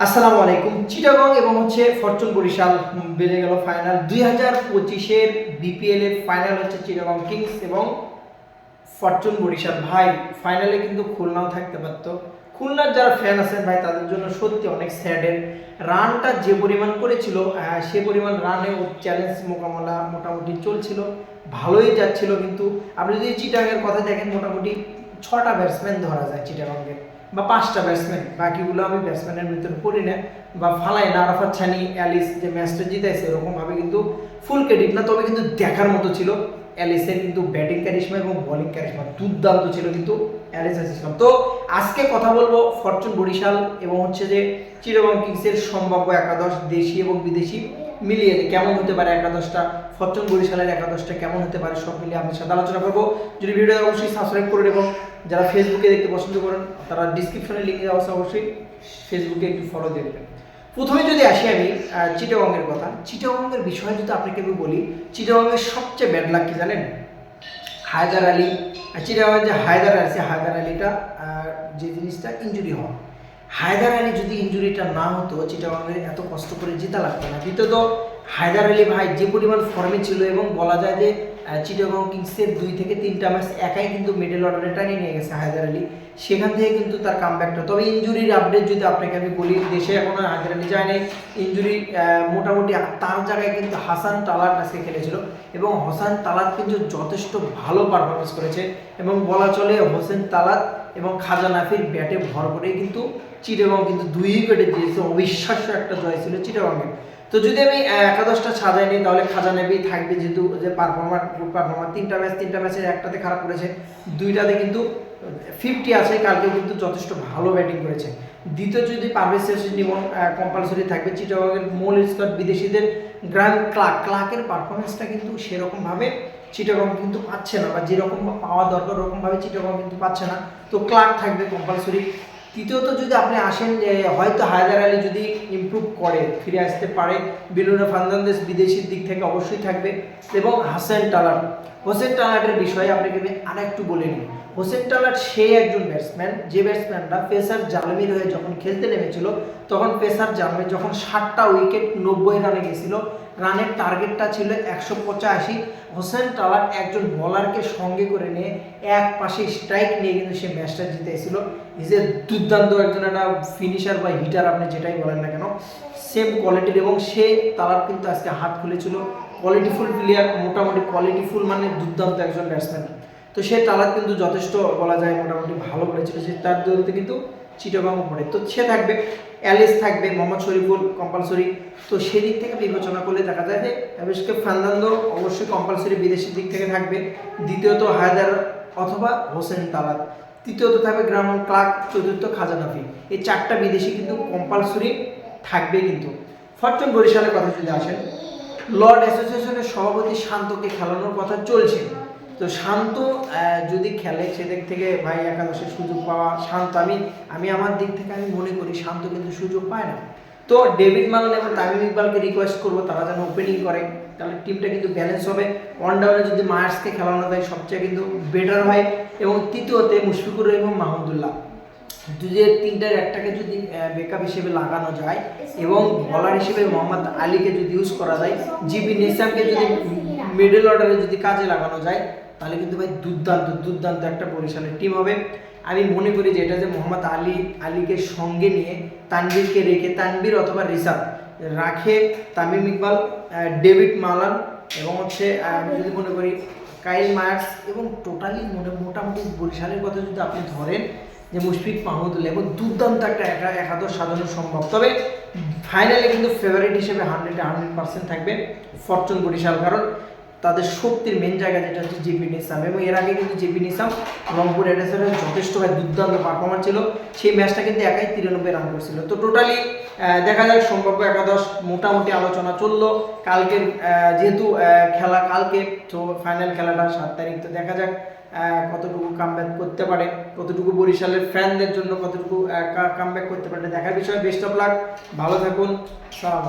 আসসালামু আলাইকুম। চিটাগং এবং হচ্ছে ফরচুন বরিশাল বেড়ে গেল ফাইনাল দুই হাজার পঁচিশের বিপিএল এর ফাইনাল হচ্ছে চিটাগং কিংস এবং ফরচুন বরিশাল। ভাই ফাইনালে কিন্তু খুলনাও থাকতে পারতো। খুলনার যারা ফ্যান আছেন ভাই, তাদের জন্য সত্যি অনেক স্যাডের রানটা যে পরিমাণ করেছিল সে পরিমাণ রানে ও চ্যালেঞ্জ মোকাবেলা মোটামুটি চলছিল। ভালোই যাচ্ছিল কিন্তু। আপনি যদি চিটাগের কথা দেখেন, মোটামুটি ছটা ব্যাটসম্যান ধরা যায় চিটাগঙ্গের বা পাঁচটা ব্যাটসম্যান বাকিগুলো আমি ব্যাটসম্যানের ভিতরে পড়ি না বা ফালাই না আরাফাত ছানি, অ্যালিস যে ম্যাচটা জিতাইছে, এরকমভাবে কিন্তু ফুল ক্রেডিট না, তবে কিন্তু দেখার মতো ছিল। অ্যালিসের কিন্তু ব্যাটিং ক্যারিশমা এবং বোলিং ক্যারিশমা দুর্দান্ত ছিল কিন্তু অ্যালিস ইসলাম। তো আজকে কথা বলব ফরচুন বরিশাল এবং হচ্ছে যে চিরগং কিংসের সম্ভাব্য একাদশ দেশি এবং বিদেশি। মিলিয়ে কেমন হতে পারে একাদশটা ফরচুন বরিশালের একাদশটা কেমন হতে পারে সব মিলিয়ে আপনার সাথে আলোচনা করব। যদি ভিডিও অবশ্যই সাবস্ক্রাইব করে এবং যারা ফেসবুকে দেখতে পছন্দ করেন, তারা ডিসক্রিপশনে লিঙ্ক দেওয়া অবশ্যই ফেসবুকে একটু ফলো দিয়ে দেবেন। প্রথমে যদি আসি আমি চিটাগংয়ের কথা। চিটাগংয়ের বিষয়ে যদি আপনাকে আমি বলি, চিটাগংয়ের সবচেয়ে ব্যাড লাগ কি জানেন? হায়দার আলী। চিটাগংয়ের যে হায়দার আছে হায়দার আলীটা যে জিনিসটা ইঞ্জুরি হওয়া হায়দার আলী যদি ইঞ্জুরিটা না হতো চিটাগংয়ের এত কষ্ট করে জিতা লাগতো না। দ্বিতীয়ত, হায়দার আলী ভাই যে পরিমাণ ফর্মে ছিল এবং বলা যায় যে চিটাগং কিংসের দুই থেকে তিনটা ম্যাচ একাই কিন্তু মিডল অর্ডারে টানিয়ে নিয়ে গেছে হায়দার আলী। সেখান থেকে কিন্তু তার কামব্যাকটা তবে ইঞ্জুরির আপডেট যদি আপনাকে আমি বলি, দেশে এখনও হায়দার আলী যায় নাই। ইঞ্জুরি মোটামুটি তার জায়গায় কিন্তু হাসান তালাত আজকে খেলেছিল। এবং হাসান তালাত কিন্তু যথেষ্ট ভালো পারফরমেন্স করেছে। এবং বলা চলে হোসেন তালাত এবং খাজা নাফির ব্যাটে ভর করে কিন্তু চিটাগং কিন্তু দুই উইকেটে দিয়েছে। অবিশ্বাস্য একটা জয় ছিল চিটাগংয়ের তো যদি আমি একাদশটা সাজাই নিই, তাহলে খাজা নেবেই থাকবে যেহেতু যে পারফর্মার পারফর্মার তিনটা ম্যাচ তিনটা ম্যাচের একটাতে খারাপ করেছে। দুইটাতে কিন্তু ফিফটি আছে কালকে কিন্তু যথেষ্ট ভালো ব্যাটিং করেছে। দ্বিতীয় যদি পারভেজ নিমন কম্পালসরি থাকবে, চিটাগংয়ের মূল স্কট বিদেশিদের গ্র্যান্ড ক্লার্ক ক্লার্কের পারফরমেন্সটা কিন্তু সেরকমভাবে চিটাগং কিন্তু পাচ্ছে না, বা যেরকম পাওয়া দরকার, ওরকমভাবে চিটাগং কিন্তু পাচ্ছে না। তো ক্লার্ক থাকবে কম্পালসরি তৃতীয়ত যদি আপনি আসেন যে হয়তো হায়দার আলী যদি ইম্প্রুভ করে, ফিরে আসতে পারে বিলুনা ফার্নান্দেস বিদেশির দিক থেকে অবশ্যই থাকবে এবং হাসান টালার হোসেন টালাটের বিষয়ে আপনাকে আমি আর একটু বলে নিই। হোসেন টালার সেই একজন ব্যাটসম্যান যে ব্যাটসম্যানরা পেসার জালমির হয়ে যখন খেলতে নেমেছিল, তখন পেসার জালমি যখন ষাটটা উইকেট নব্বই রানে গেছিল রানের টার্গেটটা ছিল একশো পঁচাশি। হোসেন টালার একজন বলারকে সঙ্গে করে নিয়ে এক পাশে স্ট্রাইক নিয়ে কিন্তু সে ম্যাচটা জিতেছিল। ইজ এ দুর্দান্ত একজন একটা ফিনিশার বা হিটার আপনি যেটাই বলেন না কেন। সেম কোয়ালিটির এবং সে তালার কিন্তু আজকে হাত খুলেছিল। কোয়ালিটিফুল প্লেয়ার মোটামুটি কোয়ালিটিফুল মানে দুর্দান্ত একজন ব্যাটসম্যান তো সে তালার কিন্তু যথেষ্ট বলা যায়, মোটামুটি ভালো করেছিল। সে তার দৌড়তে কিন্তু চিটাগাং পড়ে তো সে থাকবে, অ্যালিস থাকবে, মোহাম্মদ শরীফুল কম্পালসরি তো সেদিক থেকে বিবেচনা করলে দেখা যায় যে অ্যাভিসকে ফার্নান্দো অবশ্যই কম্পালসরি বিদেশি দিক থেকে থাকবে। দ্বিতীয়ত হায়দার অথবা হোসেন তালাত তৃতীয়ত থাকবে গ্রাম ক্লার্ক, চতুর্থ খাজানাফি এই চারটা বিদেশি কিন্তু কম্পালসরি থাকবে কিন্তু। ফরচুন বরিশালের কথা যদি আসেন লর্ড অ্যাসোসিয়েশনের সভাপতি শান্তকে খেলানোর কথা চলছে। তো শান্ত যদি খেলে সেদিক থেকে ভাই একাদশের সুযোগ পাওয়া শান্ত। আমি আমি আমার দিক থেকে আমি মনে করি শান্ত কিন্তু সুযোগ পায় না। তো ডেভিড মালান এবং তামিম ইকবালকে রিকোয়েস্ট করব, তারা যেন ওপেনিং করে। তাহলে টিমটা কিন্তু ব্যালেন্স হবে। ওয়ান ডাউনে যদি মায়ার্সকে খেলানো যায় সবচেয়ে কিন্তু বেটার হয়। এবং তৃতীয়তে মুশফিকুর এবং মাহমুদুল্লাহ। দুজের তিনটার একটাকে যদি বেকআপ হিসেবে লাগানো যায় এবং বলার হিসেবে মোহাম্মদ আলীকে যদি ইউজ করা যায়, জিবি নিসামকে যদি মিডল অর্ডারে যদি কাজে লাগানো যায়, তাহলে কিন্তু ভাই দুর্দান্ত দুর্দান্ত একটা বরিশালের টিম হবে। আমি মনে করি যে এটা যে মোহাম্মদ আলী, আলীকে সঙ্গে নিয়ে তানবীরকে রেখে তানবীর অথবা রিসাব রাখে তামিম ইকবাল ডেভিড মালান এবং হচ্ছে আমি যদি মনে করি কাইল মার্কস এবং টোটালি মোটামুটি বরিশালের কথা যদি আপনি ধরেন যে মুশফিক মাহমুদুল্লাহ, এবং দুর্দান্ত একটা একা একাদশ সাজানো সম্ভব। তবে ফাইনালে কিন্তু ফেভারিট হিসেবে হান্ড্রেডে হান্ড্রেড পার্সেন্ট থাকবে ফরচুন বরিশাল, কারণ তাদের শক্তির মেন জায়গা যেটা হচ্ছে জিপি নিসাম এবং এর আগে কিন্তু জিপি নিসাম রংপুর এডেসের যথেষ্ট দুর্দান্ত পারফরমার ছিল। সেই ম্যাচটা কিন্তু একাই তিরানব্বই রান করছিল। তো টোটালি দেখা যাক সম্ভাব্য একাদশ মোটামুটি আলোচনা চলল। কালকের যেহেতু খেলা কালকে, তো ফাইনাল খেলাটা সাত তারিখ, তো দেখা যাক কতটুকু কামব্যাক করতে পারে, কতটুকু বরিশালের ফ্যানদের জন্য কতটুকু কামব্যাক করতে পারে দেখার বিষয়। বেস্ট অফ লাক ভালো থাকুন, সালাম